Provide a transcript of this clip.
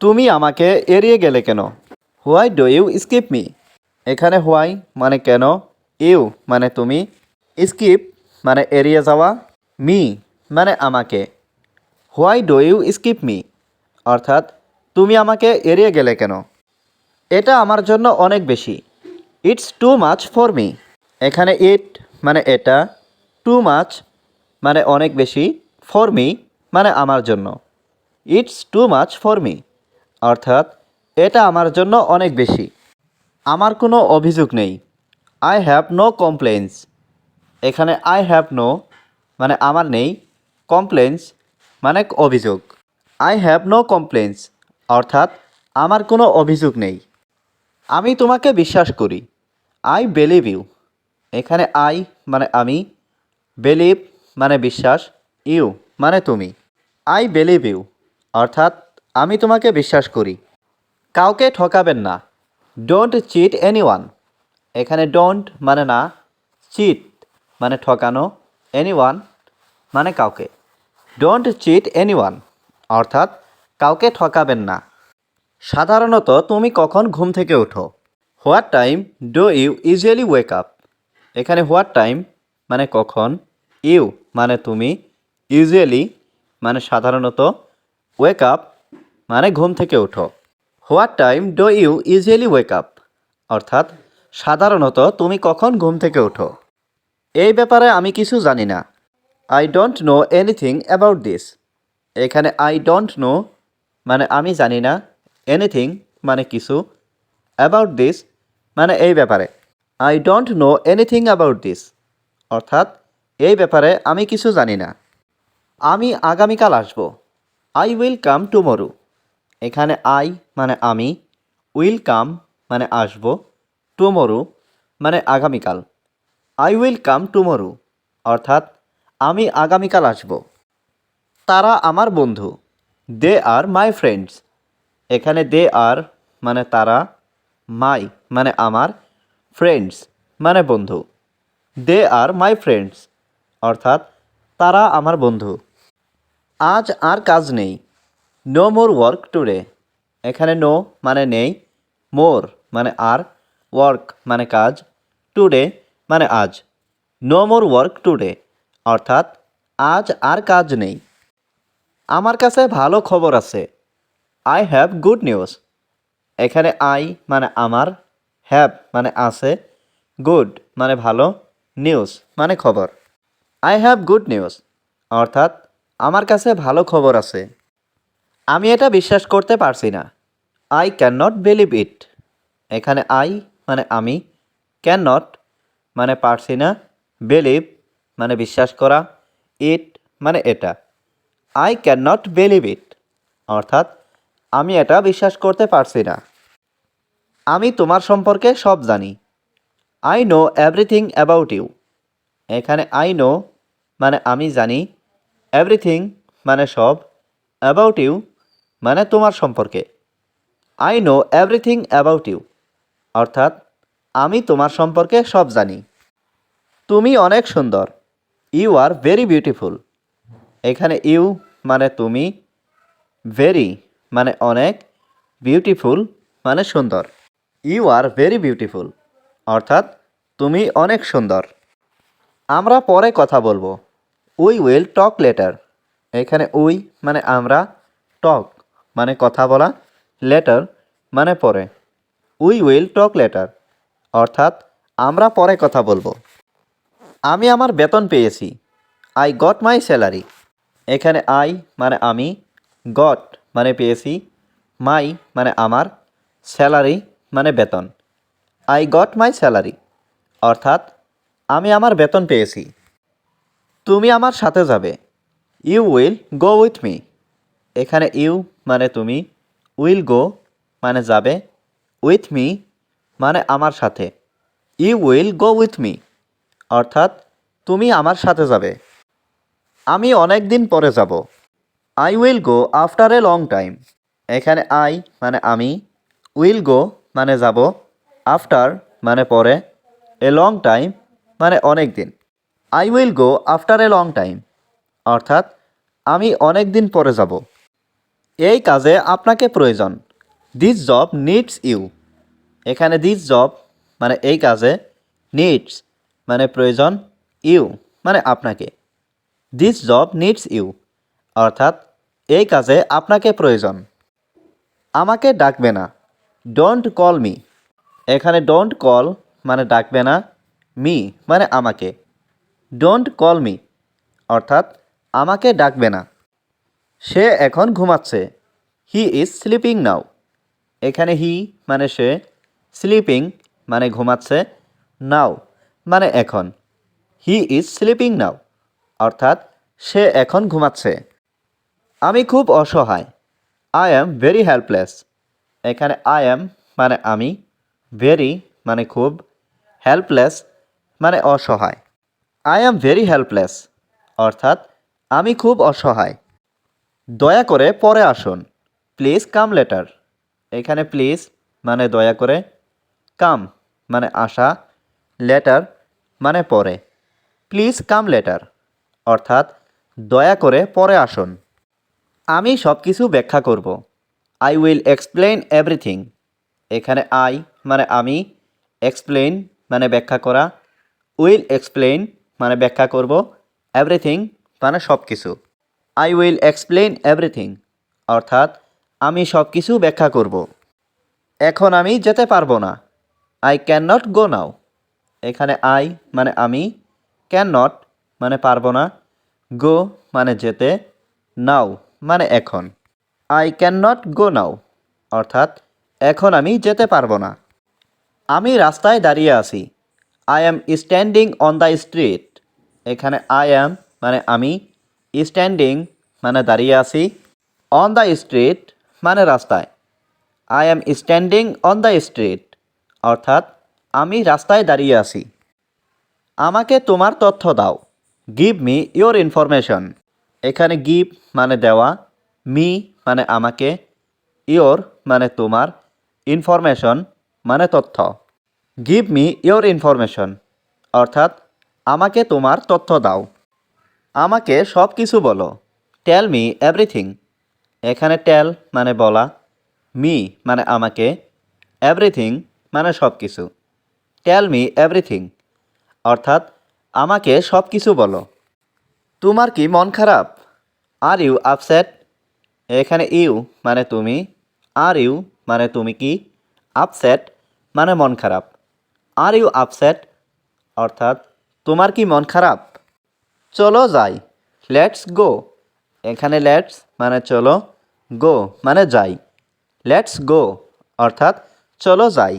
তুমি আমাকে এড়িয়ে গেলে কেন? Why do you skip me এখানে হোয়াই মানে কেন? ইউ মানে তুমি? স্কিপ মানে এড়িয়ে যাওয়া? মি মানে আমাকে? Why do you skip me অর্থাৎ, তুমি আমাকে এড়িয়ে গেলে কেন? এটা আমার জন্য অনেক বেশি। It's too much for me এখানে ইট মানে এটা। টু মাচ মানে অনেক বেশি। ফর মি মানে আমার জন্য। It's too much for me অর্থাৎ এটা আমার জন্য অনেক বেশি। আমার কোনো অভিযোগ নেই। আই হ্যাভ নো কমপ্লেন্স এখানে আই হ্যাভ নো মানে আমার নেই। কমপ্লেন্স মানে অভিযোগ। আই হ্যাভ নো কমপ্লেন্স অর্থাৎ আমার কোনো অভিযোগ নেই। আমি তোমাকে বিশ্বাস করি। আই বিলিভ ইউ এখানে আই মানে আমি। বিলিভ মানে বিশ্বাস। ইউ মানে তুমি। আই বিলিভ ইউ অর্থাৎ আমি তোমাকে বিশ্বাস করি। কাউকে ঠকাবেন না। ডোন্ট চিট এনি ওয়ান এখানে ডোন্ট মানে না চিট মানে ঠকানো এনি ওয়ান মানে কাউকে। ডোন্ট চিট এনি ওয়ান অর্থাৎ কাউকে ঠকাবেন না। সাধারণত তুমি কখন ঘুম থেকে ওঠো? What time do you usually wake up এখানে হোয়াট টাইম মানে কখন ইউ মানে তুমি ইউজুয়ালি মানে সাধারণত ওয়েক আপ মানে ঘুম থেকে ওঠো what time do you usually wake up? অর্থাৎ, সাধারণত তুমি কখন ঘুম থেকে ওঠো এই ব্যাপারে আমি কিছু জানি না। I don't know anything about this এখানে আই ডোন্ট নো মানে আমি জানি না। এনিথিং মানে কিছু। অ্যাবাউট দিস মানে এই ব্যাপারে। I don't know anything about this অর্থাৎ, এই ব্যাপারে আমি কিছু জানি না। আমি আগামীকাল আসব। আই উইল কাম টুমরো এখানে আই মানে আমি উইল কাম মানে আসব টুমরো মানে আগামীকাল। আই উইল কাম টুমরো অর্থাৎ আমি আগামীকাল আসব। তারা আমার বন্ধু দে আর মাই ফ্রেন্ডস এখানে দে আর মানে তারা মাই মানে আমার ফ্রেন্ডস মানে বন্ধু। দে আর মাই ফ্রেন্ডস অর্থাৎ তারা আমার বন্ধু। আজ আর কাজ নেই। নো মোর ওয়ার্ক টুডে এখানে নো মানে নেই। মোর মানে আর। ওয়ার্ক মানে কাজ। টুডে মানে আজ। নো মোর ওয়ার্ক টুডে অর্থাৎ আজ আর কাজ নেই। আমার কাছে ভালো খবর আছে। আই হ্যাভ গুড নিউজ এখানে আই মানে আমার। হ্যাভ মানে আছে। গুড মানে ভালো। নিউজ মানে খবর। আই হ্যাভ গুড নিউজ অর্থাৎ আমার কাছে ভালো খবর আছে। আমি এটা বিশ্বাস করতে পারছি না। I can not believe it এখানে আই মানে আমি। ক্যান নট মানে পারছি না। বিলিভ মানে বিশ্বাস করা। ইট মানে এটা। I can not believe it অর্থাৎ আমি এটা বিশ্বাস করতে পারছি না। আমি তোমার সম্পর্কে সব জানি। I know everything about you এখানে আই নো মানে আমি জানি। এভরিথিং মানে সব। অ্যাবাউট ইউ মানে তোমার সম্পর্কে। I know everything about you অর্থাৎ, আমি তোমার সম্পর্কে সব জানি। তুমি অনেক সুন্দর। ইউ আর ভেরি বিউটিফুল এখানে ইউ মানে তুমি। ভেরি মানে অনেক। বিউটিফুল মানে সুন্দর। ইউ আর ভেরি বিউটিফুল অর্থাৎ, তুমি অনেক সুন্দর। আমরা পরে কথা বলব। উই উইল টক লেটার এখানে উই মানে আমরা টক মানে কথা বলা লেটার মানে পরে। উই উইল টক লেটার অর্থাৎ আমরা পরে কথা বলব। আমি আমার বেতন পেয়েছি। আই গট মাই স্যালারি এখানে আই মানে আমি গট মানে পেয়েছি মাই মানে আমার স্যালারি মানে বেতন। আই গট মাই স্যালারি অর্থাৎ আমি আমার বেতন পেয়েছি। তুমি আমার সাথে যাবে। You will go with me এখানে ইউ মানে তুমি উইল গো মানে যাবে উইথ মি মানে আমার সাথে you will go with me অর্থাৎ তুমি আমার সাথে যাবে, আমি অনেক দিন পরে যাব I will go after a long time এখানে আই মানে আমি উইল গো মানে যাব আফটার মানে পরে এ লং টাইম মানে অনেক দিন I will go after a long time অর্থাৎ আমি অনেক দিন পরে যাব। এই কাজে আপনাকে প্রয়োজন। দিস জব নিডস ইউ এখানে দিস জব মানে এই কাজে নিডস মানে প্রয়োজন ইউ মানে আপনাকে। দিস জব নিডস ইউ অর্থাৎ এই কাজে আপনাকে প্রয়োজন। আমাকে ডাকবে না। ডোন্ট কল মি এখানে ডোন্ট কল মানে ডাকবে না মি মানে আমাকে। ডোন্ট কল মি অর্থাৎ আমাকে ডাকবে না। সে এখন ঘুমাচ্ছে। হি ইজ স্লিপিং নাও এখানে হি মানে সে স্লিপিং মানে ঘুমাচ্ছে নাও মানে এখন। হি ইজ স্লিপিং নাও অর্থাৎ সে এখন ঘুমাচ্ছে। আমি খুব অসহায়। আই অ্যাম ভেরি হেল্পলেস এখানে আই অ্যাম মানে আমি। ভেরি মানে খুব। হেল্পলেস মানে অসহায়। আই অ্যাম ভেরি হেল্পলেস অর্থাৎ আমি খুব অসহায়। দয়া করে পরে আসুন। প্লিজ কাম লেটার এখানে প্লিজ মানে দয়া করে। কাম মানে আসা। লেটার মানে পরে। প্লিজ কাম লেটার অর্থাৎ দয়া করে পরে আসুন। আমি সব কিছু ব্যাখ্যা করব। আই উইল এক্সপ্লেইন এভরিথিং এখানে আই মানে আমি। এক্সপ্লেইন মানে ব্যাখ্যা করা। উইল এক্সপ্লেইন মানে ব্যাখ্যা করব। এভরিথিং মানে সব কিছু আই উইল এক্সপ্লেন এভরিথিং অর্থাৎ, আমি সব কিছু ব্যাখ্যা করব। এখন আমি যেতে পারব না। I can not go now এখানে আই মানে আমি। ক্যান নট মানে পারব না। গো মানে যেতে। নাও মানে এখন। I can not go now অর্থাৎ, এখন আমি যেতে পারব না। আমি রাস্তায় দাঁড়িয়ে আছি। I am standing on the street এখানে আই অ্যাম মানে আমি। স্ট্যান্ডিং মানে দাঁড়িয়ে আছি অন দ্য স্ট্রিট মানে রাস্তায়। I am standing on the street অর্থাৎ আমি রাস্তায় দাঁড়িয়ে আছি। আমাকে তোমার তথ্য দাও। গিভ মি ইওর ইনফরমেশন এখানে গিভ মানে দেওয়া মি মানে আমাকে ইওর মানে তোমার ইনফরমেশন মানে তথ্য। গিভ মি ইওর ইনফরমেশন অর্থাৎ আমাকে তোমার তথ্য দাও। আমাকে সব কিছু বলো। টেল মি এভরিথিং এখানে টেল মানে বলা। মি মানে আমাকে। এভরিথিং মানে সব কিছু। টেল মি এভরিথিং অর্থাৎ, আমাকে সব কিছু বলো। তোমার কি মন খারাপ? আর ইউ আপসেট এখানে ইউ মানে তুমি। আর ইউ মানে তুমি কি? আপসেট মানে মন খারাপ। আর ইউ আপসেট অর্থাৎ, তোমার কি মন খারাপ? চলো যাই। লেটস গো এখানে লেটস মানে চলো গো মানে যাই। লেটস গো অর্থাৎ চলো যাই।